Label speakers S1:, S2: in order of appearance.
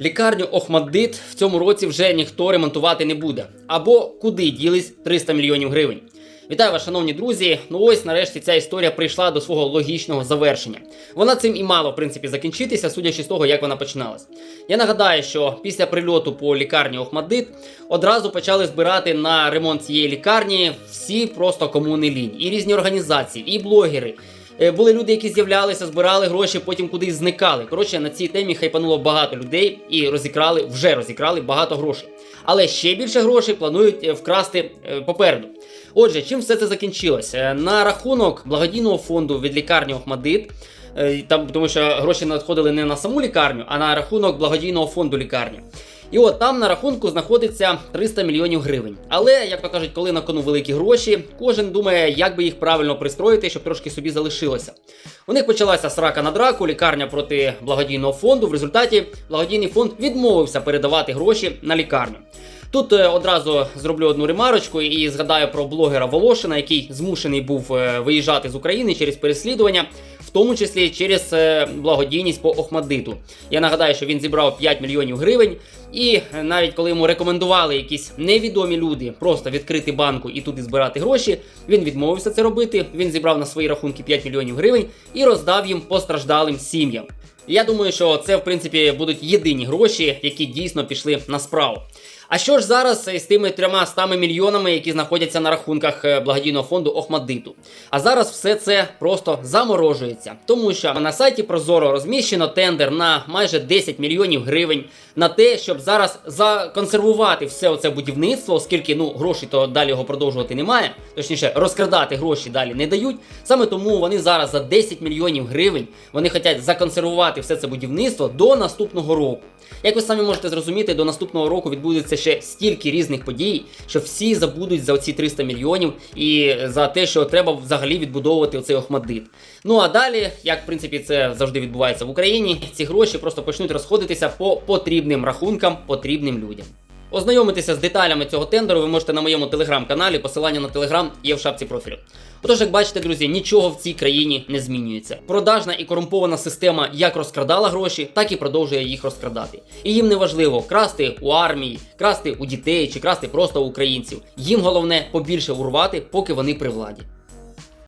S1: Лікарню Охмаддит в цьому році вже ніхто ремонтувати не буде. Або куди ділись 300 мільйонів гривень. Вітаю вас, шановні друзі. Ну ось нарешті ця історія прийшла до свого логічного завершення. Вона цим і мала в принципі закінчитися, судячи з того, як вона починалась. Я нагадаю, що після прильоту по лікарні Охмаддит одразу почали збирати на ремонт цієї лікарні всі просто кому не лінь, і різні організації, і блогери. Е, Були люди, які з'являлися, збирали гроші, потім кудись зникали. Коротше, на цій темі хайпануло багато людей і розікрали, вже розікрали багато грошей. Але ще більше грошей планують е, вкрасти е, попереду. Отже, чим все це закінчилося? На рахунок благодійного фонду від лікарні Охмадит, там, тому що гроші надходили не на саму лікарню, а на рахунок благодійного фонду лікарні. І от там на рахунку знаходиться 300 мільйонів гривень. Але, як то кажуть, коли на кону великі гроші, кожен думає, як би їх правильно пристроїти, щоб трошки собі залишилося. У них почалася срака на драку, лікарня проти благодійного фонду. В результаті благодійний фонд відмовився передавати гроші на лікарню. Тут е, одразу зроблю одну ремарочку і згадаю про блогера Волошина, який змушений був е, виїжджати з України через переслідування, в тому числі через е, благодійність по Охмадиту. Я нагадаю, що він зібрав 5 мільйонів гривень, і навіть коли йому рекомендували якісь невідомі люди просто відкрити банку і туди збирати гроші, він відмовився це робити. Він зібрав на свої рахунки 5 мільйонів гривень і роздав їм постраждалим сім'ям. Я думаю, що це в принципі будуть єдині гроші, які дійсно пішли на справу. А що ж зараз з тими трьома стами мільйонами, які знаходяться на рахунках е, благодійного фонду Охмадиту? А зараз все це просто заморожується, тому що на сайті Прозоро розміщено тендер на майже 10 мільйонів гривень на те, щоб зараз законсервувати все оце будівництво, оскільки ну грошей то далі його продовжувати немає. Точніше, розкрадати гроші далі не дають. Саме тому вони зараз за 10 мільйонів гривень вони хочуть законсервувати все це будівництво до наступного року. Як ви самі можете зрозуміти, до наступного року відбудеться ще стільки різних подій, що всі забудуть за оці 300 мільйонів і за те, що треба взагалі відбудовувати оцей Охмадит. Ну а далі, як в принципі це завжди відбувається в Україні, ці гроші просто почнуть розходитися по потрібним рахункам, потрібним людям. Ознайомитися з деталями цього тендеру ви можете на моєму телеграм-каналі. Посилання на телеграм є в шапці профілю. Отож, як бачите, друзі, нічого в цій країні не змінюється. Продажна і корумпована система як розкрадала гроші, так і продовжує їх розкрадати. І їм не важливо красти у армії, красти у дітей чи красти просто у українців. Їм головне побільше урвати, поки вони при владі.